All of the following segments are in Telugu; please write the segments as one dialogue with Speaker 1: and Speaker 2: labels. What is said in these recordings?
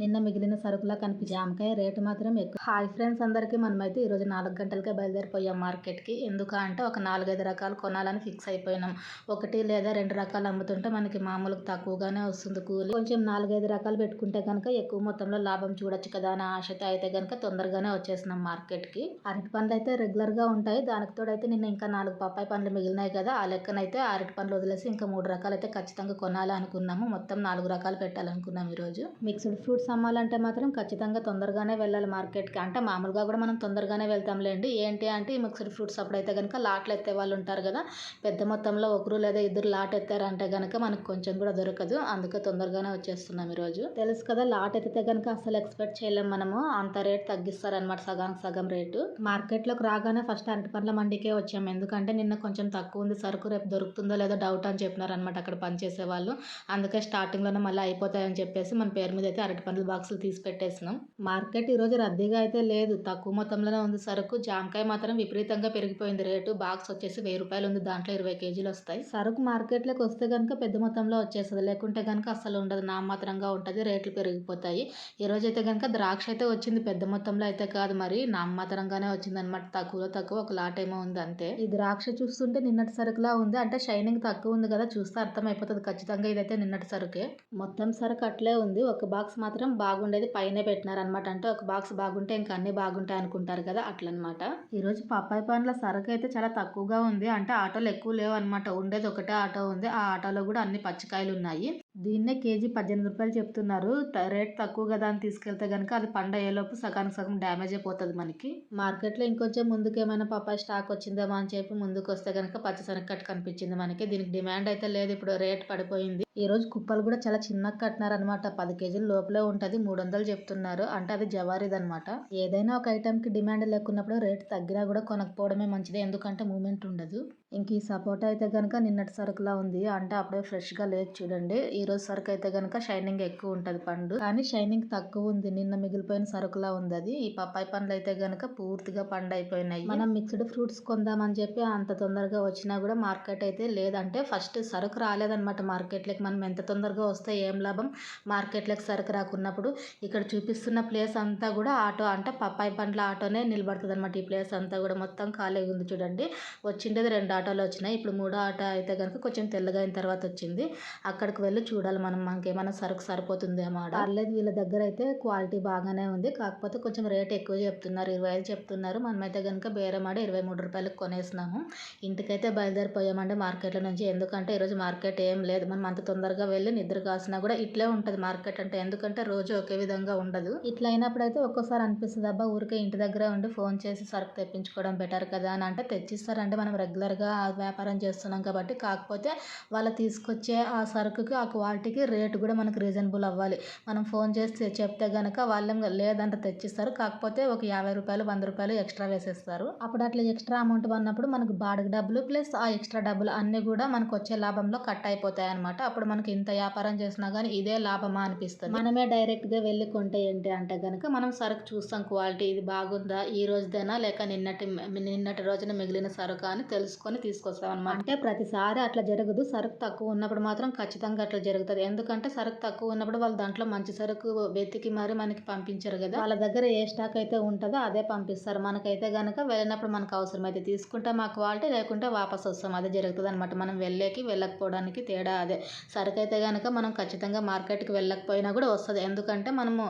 Speaker 1: నిన్న మిగిలిన సరుకులా కనిపి జామకాయ రేటు మాత్రం ఎక్కువ. హాయ్ ఫ్రెండ్స్ అందరికీ మనమైతే ఈరోజు నాలుగు గంటలకే బయలుదేరిపోయాం మార్కెట్కి. ఎందుకు అంటే ఒక నాలుగైదు రకాలు కొనాలని ఫిక్స్ అయిపోయినాం. ఒకటి లేదా రెండు రకాలు అమ్ముతుంటే మనకి మామూలుగా తక్కువగానే వస్తుంది కూలి. కొంచెం నాలుగైదు రకాలు పెట్టుకుంటే కనుక ఎక్కువ మొత్తంలో లాభం చూడొచ్చు కదా అనే ఆశతో అయితే కనుక తొందరగానే వచ్చేసినాం మార్కెట్కి. అరటి పండ్లు అయితే రెగ్యులర్గా ఉంటాయి. దానికి తోడైతే నిన్న ఇంకా నాలుగు పప్పాయి పండ్లు మిగిలినాయి కదా. ఆ లెక్కనైతే అరటి పండ్లు వదిలేసి ఇంకా మూడు రకాలు అయితే ఖచ్చితంగా కొనాలి అనుకున్నాము మొత్తం నాలుగు రకాలు పెట్టాలనుకున్నాం ఈరోజు మిక్స్డ్ ఫ్రూట్స్ అమ్మాలంటే మాత్రం ఖచ్చితంగా తొందరగానే వెళ్ళాలి మార్కెట్కి. అంటే మామూలుగా కూడా మనం తొందరగానే వెళ్తాంలేండి ఏంటి అంటే ఈ మిక్స్డ్ ఫ్రూట్స్ అప్పుడైతే కనుక లాట్లు ఎత్తే వాళ్ళు ఉంటారు కదా పెద్ద మొత్తంలో ఒకరు లేదా ఇద్దరు లాట్ ఎత్తారంటే కనుక మనకు కొంచెం కూడా దొరకదు. అందుకే తొందరగానే వచ్చేస్తున్నాం ఈరోజు. తెలుసు కదా లాట్ ఎత్తితే కనుక అసలు ఎక్స్పెక్ట్ చేయలేము మనము. అంత రేట్ తగ్గిస్తారనమాట సగం సగం రేటు. మార్కెట్లోకి రాగానే ఫస్ట్ అరటి పండ్ల మండికే వచ్చాము. ఎందుకంటే నిన్న కొంచెం తక్కువ ఉంది సరుకు రేపు దొరుకుతుందో లేదో డౌట్ అని చెప్పినారనమాట అక్కడ పనిచేసే వాళ్ళు. అందుకే స్టార్టింగ్లోనే మళ్ళీ అయిపోతాయని చెప్పేసి మన పేరు మీద అయితే అరటి పండ్ల బాక్సులు తీసి పెట్టేసినాం. మార్కెట్ ఈరోజు రద్దీగా అయితే లేదు. తక్కువ మొత్తంలోనే ఉంది సరుకు. జామకాయ మాత్రం విపరీతంగా పెరిగిపోయింది. రేటు బాక్స్ వచ్చేసి వెయ్యి రూపాయలు ఉంది. దాంట్లో ఇరవై కేజీలు వస్తాయి. సరుకు మార్కెట్లోకి వస్తే కనుక పెద్ద మొత్తంలో వచ్చేస్తుంది. లేకుంటే కనుక అసలు ఉండదు. నామాత్రంగా ఉంటుంది. రేట్లు పెరిగిపోతాయి. ఈ అయితే కనుక ద్రాక్ష అయితే వచ్చింది. పెద్ద మొత్తంలో అయితే కాదు మరి. నామాత్రంగానే వచ్చింది అనమాట తక్కువలో తక్కువ ఒక లాట్ ఏమో ఉంది అంతే. ఈ ద్రాక్ష చూస్తుంటే నిన్నటి సరుకులా ఉంది. అంటే షైనింగ్ తక్కువ ఉంది కదా. చూస్తే అర్థం అయిపోతుంది ఖచ్చితంగా ఇదైతే నిన్నటి సరుకే. మొత్తం సరుకు అట్లే ఉంది. ఒక బాక్స్ మాత్రం బాగుండేది పైన పెట్టినారనమాట అంటే ఒక బాక్స్ బాగుంటే ఇంకా అన్ని బాగుంటాయి అనుకుంటారు కదా అట్లనమాట ఈరోజు పప్పాయి పండ్ల సరుకు అయితే చాలా తక్కువగా ఉంది. అంటే ఆటోలు ఎక్కువ లేవు అనమాట ఉండేది ఒకటే ఆటో ఉంది. ఆ ఆటోలో కూడా అన్ని పచ్చికాయలు ఉన్నాయి. దీన్నే కేజీ పద్దెనిమిది రూపాయలు చెప్తున్నారు. రేట్ తక్కువ కదా అని తీసుకెళ్తే కనుక అది పండ అయ్యేలోపు సగానికి సగం డ్యామేజ్ అయిపోతుంది మనకి. మార్కెట్లో ఇంకొంచెం ముందుకు ఏమైనా పప్పాయి స్టాక్ వచ్చిందేమో అని చెప్పి ముందుకు వస్తే కనుక పచ్చిశనగకట్టు కనిపించింది మనకి. దీనికి డిమాండ్ అయితే లేదు ఇప్పుడు రేట్ పడిపోయింది. ఈ రోజు కుప్పలు కూడా చాలా చిన్నగా కట్టినారనమాట పది కేజీల లోపలే ఉంటుంది మూడు వందలు చెప్తున్నారు. అంటే అది జవారీది అనమాట ఏదైనా ఒక ఐటమ్కి డిమాండ్ లేకున్నప్పుడు రేట్ తగ్గినా కూడా కొనకపోవడమే మంచిది ఎందుకంటే మూమెంట్ ఉండదు. ఇంక ఈ సపోటా అయితే కనుక నిన్నటి సరుకులా ఉంది. అంటే అప్పుడే ఫ్రెష్గా లేదు చూడండి. ఈ రోజు సరుకు అయితే కనుక షైనింగ్ ఎక్కువ ఉంటుంది పండు. కానీ షైనింగ్ తక్కువ ఉంది. నిన్న మిగిలిపోయిన సరుకులా ఉంది అది. ఈ పప్పాయి పండ్లు అయితే కనుక పూర్తిగా పండు అయిపోయినాయి. మనం మిక్స్డ్ ఫ్రూట్స్ కొందామని చెప్పి అంత తొందరగా వచ్చినా కూడా మార్కెట్ అయితే లేదంటే ఫస్ట్ సరుకు రాలేదన్నమాట మార్కెట్లోకి. మనం ఎంత తొందరగా వస్తే ఏం లాభం? మార్కెట్లోకి సరుకు రాకున్నప్పుడు ఇక్కడ చూపిస్తున్న ప్లేస్ అంతా కూడా ఆటో అంటే పప్పాయి పండ్ల ఆటోనే నిలబడుతుంది ఈ ప్లేస్ అంతా కూడా. మొత్తం ఖాళీగా ఉంది చూడండి. వచ్చిండేది రెండు ఆటోలు వచ్చినాయి. ఇప్పుడు మూడో ఆటో అయితే కనుక కొంచెం తెల్లగా అయిన తర్వాత వచ్చింది. అక్కడికి వెళ్ళి చూడాలి మనం మనకేమైనా సరుకు సరిపోతుందేమో పర్లేదు వీళ్ళ దగ్గర అయితే క్వాలిటీ బాగానే ఉంది. కాకపోతే కొంచెం రేట్ ఎక్కువ చెప్తున్నారు. ఇరవై ఐదు చెప్తున్నారు. మనమైతే కనుక బేరమాడి ఇరవై మూడు రూపాయలకు కొనేసినాము. ఇంటికైతే బయలుదేరిపోయామండి మార్కెట్లో నుంచి. ఎందుకంటే ఈరోజు మార్కెట్ ఏం లేదు. మనం అంత తొందరగా వెళ్ళి నిద్ర కాసినా కూడా ఇట్లే ఉంటుంది మార్కెట్ అంటే. ఎందుకంటే రోజు ఒకే విధంగా ఉండదు. ఇట్లా అయినప్పుడు అయితే ఒక్కోసారి అనిపిస్తుంది అబ్బా ఊరికే ఇంటి దగ్గర ఉండి ఫోన్ చేసి సరుకు తెప్పించుకోవడం బెటర్ కదా అని. అంటే తెచ్చిస్తారంటే మనం రెగ్యులర్గా. వ్యాపారం చేస్తున్నాం కాబట్టి కాకపోతే వాళ్ళు తీసుకొచ్చే ఆ సరుకుకి ఆ క్వాలిటీకి రేటు కూడా మనకు రీజనబుల్ అవ్వాలి. మనం ఫోన్ చేసి చెప్తే కనుక వాళ్ళేం లేదంటే తెచ్చిస్తారు. కాకపోతే ఒక యాభై రూపాయలు వంద రూపాయలు ఎక్స్ట్రా వేసేస్తారు. అప్పుడు అట్లా ఎక్స్ట్రా అమౌంట్ పడినప్పుడు మనకు బాడుగ డబ్బులు ప్లస్ ఆ ఎక్స్ట్రా డబ్బులు అన్నీ కూడా మనకు వచ్చే లాభంలో కట్ అయిపోతాయి అనమాట అప్పుడు మనకి ఇంత వ్యాపారం చేసినా కానీ ఇదే లాభమా అనిపిస్తుంది. మనమే డైరెక్ట్గా వెళ్ళి కొంటే ఏంటి అంటే కనుక మనం సరుకు చూస్తాం క్వాలిటీ ఇది బాగుందా ఈ రోజుదేనా లేక నిన్నటి నిన్నటి రోజున మిగిలిన సరుకు అని తెలుసుకొని తీసుకొస్తాం అనమాట అంటే ప్రతిసారి అట్లా జరగదు. సరుకు తక్కువ ఉన్నప్పుడు మాత్రం ఖచ్చితంగా అట్లా జరుగుతుంది. ఎందుకంటే సరుకు తక్కువ ఉన్నప్పుడు వాళ్ళు దాంట్లో మంచి సరుకు వెతికి మరి మనకి పంపించారు కదా. వాళ్ళ దగ్గర ఏ స్టాక్ అయితే ఉంటుందో అదే పంపిస్తారు. మనకైతే కనుక వెళ్ళినప్పుడు మనకు అవసరమైతే తీసుకుంటే మా క్వాలిటీ లేకుంటే వాపస్ వస్తాం. అదే జరుగుతుంది అనమాట మనం వెళ్ళేకి వెళ్ళకపోవడానికి తేడా అదే. సరుకు అయితే కనుక మనం ఖచ్చితంగా మార్కెట్కి వెళ్ళకపోయినా కూడా వస్తుంది. ఎందుకంటే మనము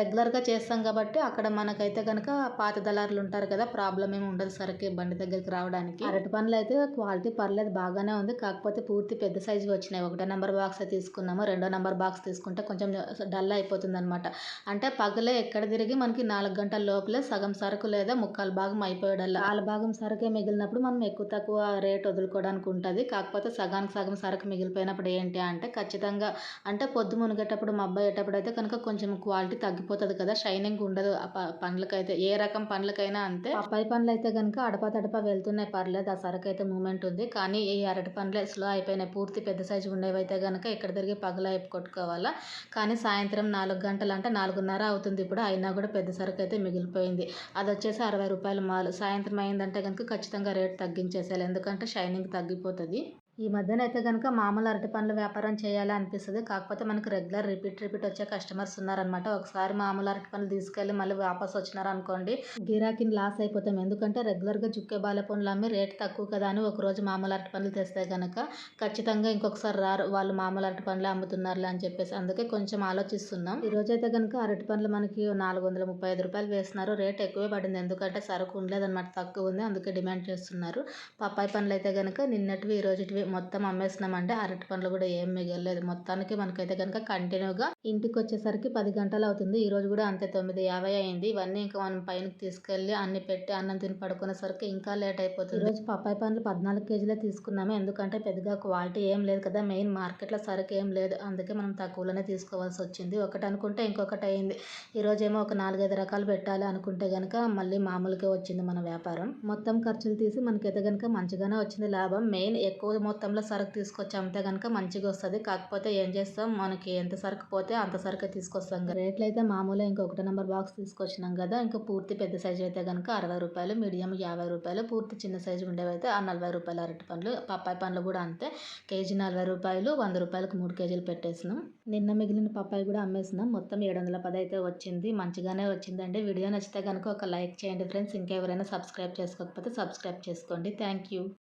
Speaker 1: రెగ్యులర్గా చేస్తాం కాబట్టి అక్కడ మనకైతే కనుక పాత దళారులు ఉంటారు కదా ప్రాబ్లం ఏమి ఉండదు సరుకు బండి దగ్గరికి రావడానికి. అరటి పండ్లు అయితే క్వాలిటీ పర్లేదు బాగానే ఉంది. కాకపోతే పూర్తి పెద్ద సైజు వచ్చినాయి. ఒకటో నెంబర్ బాక్స్ తీసుకున్నాము. రెండో నెంబర్ బాక్స్ తీసుకుంటే కొంచెం డల్ అయిపోతుంది అనమాట అంటే పగలే ఎక్కడ తిరిగి మనకి నాలుగు గంటల లోపలే సగం సరుకు లేదా ముక్కాలు భాగం అయిపోయాడల్లా. వాళ్ళ భాగం సరుకే మిగిలినప్పుడు మనం ఎక్కువ తక్కువ రేట్ వదులుకోవడానికి ఉంటుంది. కాకపోతే సగానికి సగం సరుకు మిగిలిపోయినప్పుడు ఏంటి అంటే ఖచ్చితంగా అంటే పొద్దు మునిగేటప్పుడు మబ్బయ్యేటప్పుడు అయితే కనుక కొంచెం క్వాలిటీ తగ్గిపోతుంది కదా. షైనింగ్ ఉండదు. పండ్లకైతే ఏ రకం పండ్లకైనా అంతే. పప్పాయి పండ్లు అయితే కనుక అడప తడప వెళ్తున్నాయి. పర్లేదు. ఆ సరుకు అయితే మూమెంట్ ఉంది కానీ ఈ అరటి పండ్లు స్లో అయిపోయినాయి. పూర్తి పెద్ద సైజు ఉండేవి అయితే కనుక ఇక్కడ తిరిగి పగల కొట్టుకోవాలా. కానీ సాయంత్రం నాలుగు గంటలు అంటే నాలుగున్నర అవుతుంది ఇప్పుడు. అయినా కూడా పెద్ద సరుకు అయితే మిగిలిపోయింది. అది వచ్చేసి అరవై రూపాయలు మాలు. సాయంత్రం అయిందంటే కనుక ఖచ్చితంగా రేటు తగ్గించేసేయాలి. ఎందుకంటే షైనింగ్ తగ్గిపోతుంది. ఈ మధ్యన అయితే కనుక మామూలు అరటి పండ్ల వ్యాపారం చేయాలి అనిపిస్తుంది. కాకపోతే మనకు రెగ్యులర్ రిపీట్ రిపీట్ వచ్చే కస్టమర్స్ ఉన్నారనమాట ఒకసారి మామూలు అరటి పండ్లు తీసుకెళ్ళి మళ్ళీ వాపస్ వచ్చినారనుకోండి గిరాకీని లాస్ అయిపోతాం. ఎందుకంటే రెగ్యులర్గా చుక్కే బాల పండ్లు అమ్మి రేట్ తక్కువ కదా అని ఒకరోజు మామూలు అరటి పండ్లు తెస్తే కనుక ఖచ్చితంగా ఇంకొకసారి రారు వాళ్ళు మామూలు అరటి పండ్లు అమ్ముతున్నారులే అని చెప్పేసి. అందుకే కొంచెం ఆలోచిస్తున్నాం. ఈ రోజు అయితే కనుక అరటి పండ్లు మనకి నాలుగు వందల ముప్పై ఐదు రూపాయలు వేస్తున్నారు. రేట్ ఎక్కువే పడింది. ఎందుకంటే సరుకు ఉండలేదన్నమాట తక్కువ ఉంది. అందుకే డిమాండ్ చేస్తున్నారు. పప్పాయి పండ్లు అయితే కనుక నిన్నటివి ఈ రోజుటివి మొత్తం అమ్మేసినామంటే అరటి పండ్లు కూడా ఏం మిగలలేదు. మొత్తానికి మనకైతే కనుక కంటిన్యూగా ఇంటికి వచ్చేసరికి పది గంటలు అవుతుంది ఈ రోజు కూడా అంతే తొమ్మిది యాభై అయింది. ఇవన్నీ ఇంకా మనం పైనకి తీసుకెళ్ళి అన్ని పెట్టి అన్నం తిని పడుకునేసరికి ఇంకా లేట్ అయిపోతుంది. ఈరోజు పప్పాయి పండ్లు పద్నాలుగు కేజీలే తీసుకున్నాము. ఎందుకంటే పెద్దగా క్వాలిటీ ఏం లేదు కదా. మెయిన్ మార్కెట్లో సరుకు ఏం లేదు. అందుకే మనం తక్కువలోనే తీసుకోవాల్సి వచ్చింది. ఒకటి అనుకుంటే ఇంకొకటి అయింది. ఈరోజు ఏమో ఒక నాలుగైదు రకాలు పెట్టాలి అనుకుంటే కనుక మళ్ళీ మామూలుగా వచ్చింది మన వ్యాపారం. మొత్తం ఖర్చులు తీసి మనకైతే కనుక మంచిగానే వచ్చింది. లాభం మెయిన్ ఎక్కువ మొత్తంలో సరుకు తీసుకొచ్చి అమ్మితే కనుక మంచిగా వస్తుంది. కాకపోతే ఏం చేస్తాం? మనకి ఎంత సరుకు పోతే అంత సరుకు తీసుకొస్తాం రేట్లు అయితే మామూలుగా ఇంకా ఒకటో నెంబర్ బాక్స్ తీసుకొచ్చినాం కదా. ఇంకా పూర్తి పెద్ద సైజు అయితే కనుక అరవై రూపాయలు మీడియం యాభై రూపాయలు పూర్తి చిన్న సైజు ఉండేవి అయితే ఆ నలభై రూపాయలు అరటి పండ్లు పప్పాయి పండ్లు కూడా అంతే. కేజీ నలభై రూపాయలు వంద రూపాయలకు మూడు కేజీలు పెట్టేసినాం. నిన్న మిగిలిన పప్పాయి కూడా అమ్మేసినాం. మొత్తం ఏడు వందల పది అయితే వచ్చింది. మంచిగానే వచ్చిందండి. వీడియో నచ్చితే కనుక ఒక లైక్ చేయండి ఫ్రెండ్స్. ఇంకెవరైనా సబ్స్క్రైబ్ చేసుకోకపోతే సబ్స్క్రైబ్ చేసుకోండి. Thank you.